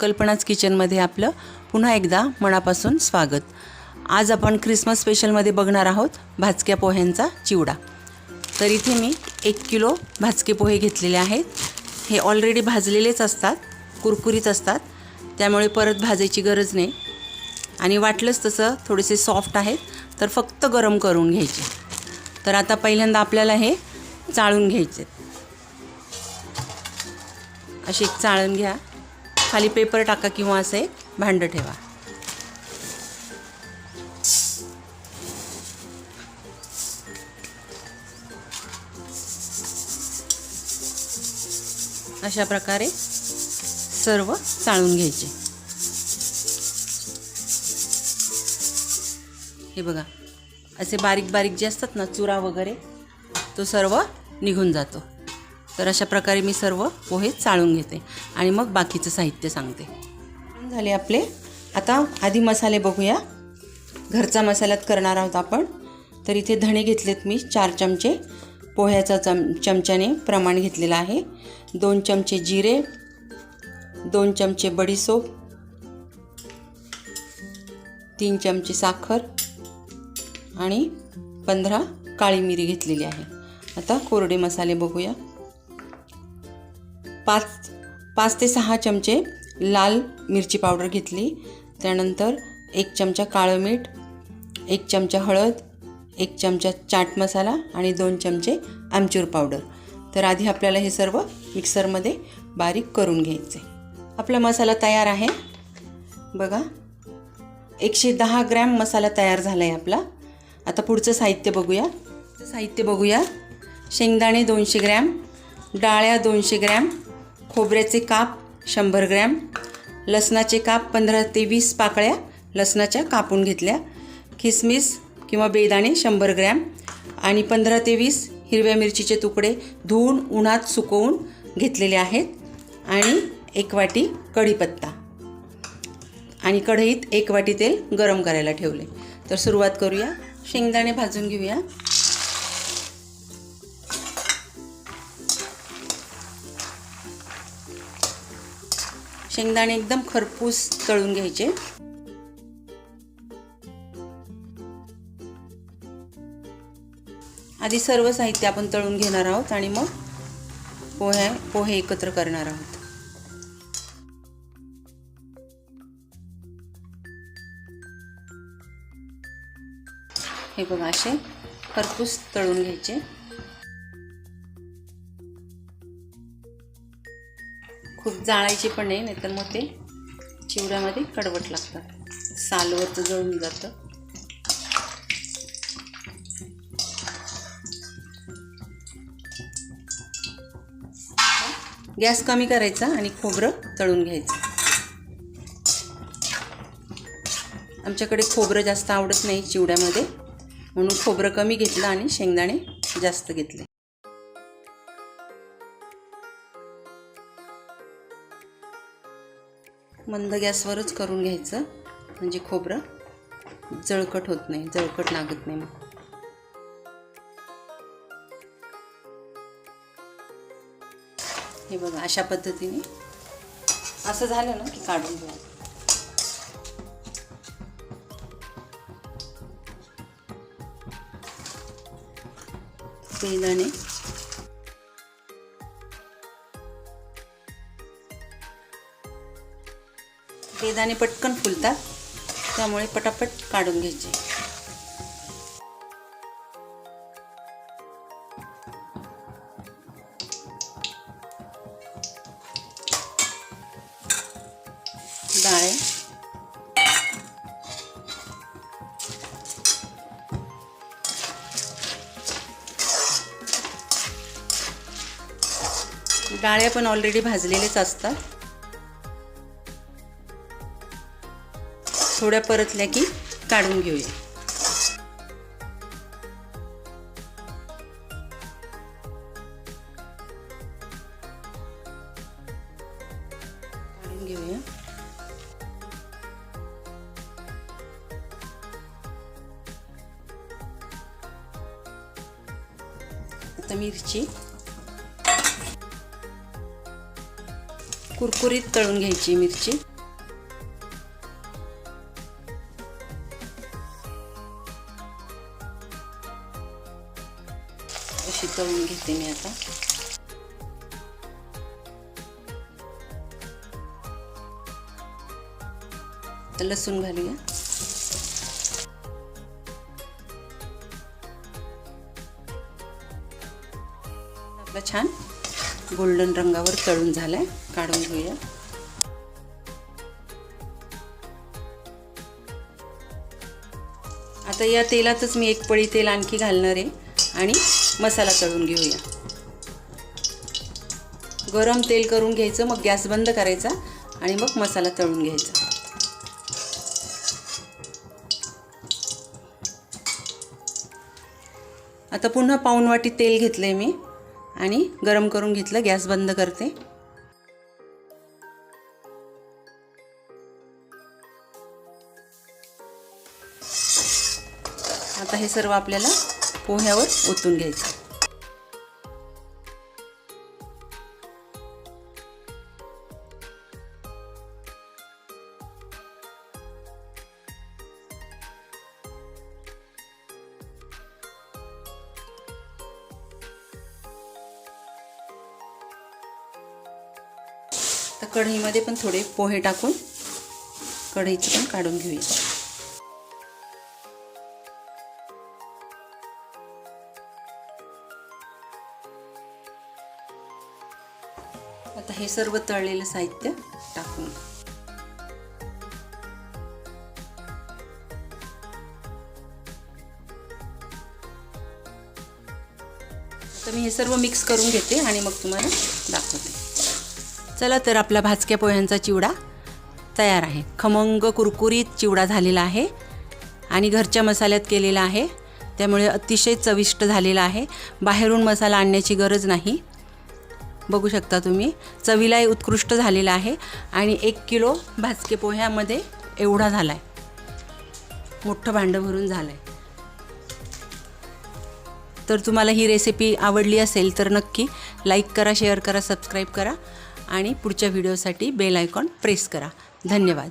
कल्पनाच किचनमध्ये आपलं पुन्हा एकदा मनापासून स्वागत. आज आपण क्रिसमस स्पेशलमध्ये बघणार आहोत भाजक्या पोह्यांचा चिवडा. तर इथे मी एक किलो भाजके पोहे घेतलेले आहेत. हे ऑलरेडी भाजलेलेच असतात कुरकुरीत असतात. त्यामुळे परत भाजायची गरज नाही. आणि वाटलंच तसं थोडेसे सॉफ्ट आहेत तर फक्त गरम करून घ्यायचे. तर आता पहिल्यांदा आपल्याला हे चाळून घ्यायचे अशी एक चाळण घ्या. खाली पेपर टाका किंवा असं एक भांडं ठेवा. अशा प्रकारे सर्व चाळून घ्यायचे. हे बघा असे बारीक बारीक जे असतात ना चुरा वगैरे तो सर्व निघून जातो. तर अशा प्रकारे मी सर्व पोहे चाळून घेते आणि मग बाकीचं साहित्य सांगते. झाले आपले. आता आधी मसाले बघूया. घरचा मसाल्यात करणार आहोत आपण. तर इथे धणे घेतलेत मी चार चमचे. पोह्याचा चम चमच्याने प्रमाण घेतलेलं आहे. दोन चमचे जिरे दोन चमचे बडीसोप तीन चमचे साखर आणि पंधरा काळी मिरी घेतलेली आहे. आता कोरडे मसाले बघूया. पाच पाच ते सहा चमचे लाल मिरची पावडर घेतली. त्यानंतर एक चमचा काळं मीठ एक चमचा हळद एक चमचा चाट मसाला आणि दोन चमचे आमचूर पावडर. तर आधी आपल्याला हे सर्व मिक्सरमध्ये बारीक करून घ्यायचे. आपला मसाला तयार आहे. बघा एकशे दहा ग्रॅम मसाला तयार झाला आहे आपला. आता पुढचं साहित्य बघूया. साहित्य बघूया. शेंगदाणे दोनशे ग्रॅम डाळ्या दोनशे ग्रॅम खोबऱ्याचे काप शंभर ग्रॅम लसणाचे काप पंधरा ते वीस पाकळ्या लसणाच्या कापून घेतल्या. खिसमिस किंवा बेदाणे शंभर ग्रॅम आणि पंधरा ते वीस हिरव्या मिरचीचे तुकडे धुवून उन्हात सुकवून घेतलेले आहेत. आणि एक वाटी कढीपत्ता. आणि कढईत एक वाटी तेल गरम करायला ठेवले. तर सुरुवात करूया. शेंगदाणे भाजून घेऊया. शेंगदाणे एकदम खरपूस तळून घ्यायचे. आधी सर्व साहित्य आपण तळून घेणार आहोत आणि मग पोहे पोहे एकत्र करणार आहोत. हे बघा असे खरपूस तळून घ्यायचे. खूप जाळायचे पण नाही नाहीतर मग ते चिवड्यामध्ये कडवट लागतात. सालवरचं जळून जातं. गॅस कमी करायचा आणि खोबरं तळून घ्यायचं. आमच्याकडे खोबरं जास्त आवडत नाही चिवड्यामध्ये म्हणून खोबरं कमी घेतलं आणि शेंगदाणे जास्त घेतले. मंद गॅसवरच करून घ्यायचं. म्हणजे खोबरं. जळकट होत नाही. जळकट लागत नाही मग. हे बघा अशा पद्धतीने. असं झालं ना की काढून घ्या हे दाणे पटकन फुलतात. त्यामुळे पटापट काढून घ्यायचे. डाळे. डाळ्या पण ऑलरेडी भाजलेलेच असतात. थोड्या परतल्या की काढून घेऊया. घेऊया. आता मिरची. कुरकुरीत तळून घ्यायची मिरची. अशी तळून घेते मी आता तर लसूण घालूया आपला छान गोल्डन रंगावर तळून झालाय काढून घेऊया आता या तेलातच मी एक पळी तेल आणखी घालणार आहे आणि मसाला तळून घेऊया. गरम तेल करून घ्यायचं मग गॅस बंद करायचा आणि मग मसाला तळून घ्यायचा. आता पुन्हा पाऊण वाटी तेल घेतलं आहे मी आणि गरम करून घेतलं गॅस बंद करते. आता हे सर्व आपल्याला पोह्यावर ओतून घ्यायचं. तर कढईमध्ये पण थोडे पोहे टाकून कढईचे पण काढून घेऊया. आता हे सर्व तळलेलं साहित्य टाकून. तर मी हे सर्व मिक्स करून घेते आणि मग तुम्हाला दाखवते. चला तर आपला भाजक्या पोह्यांचा चिवडा तयार आहे. खमंग कुरकुरीत चिवडा झालेला आहे आणि घरच्या मसाल्यात केलेला आहे. त्यामुळे अतिशय चविष्ट झालेला आहे. बाहेरून मसाला आणण्याची गरज नाही. बघू शकता तुम्ही. चवीलाही उत्कृष्ट झालेला आहे आणि एक किलो भाजके पोह्यामध्ये एवढा झाला आहे मोठं भांडं भरून झालं आहे तर तुम्हाला ही रेसिपी आवडली असेल तर नक्की लाईक करा शेअर करा सबस्क्राईब करा आणि पुढच्या व्हिडिओसाठी बेल आयकॉन प्रेस करा. धन्यवाद.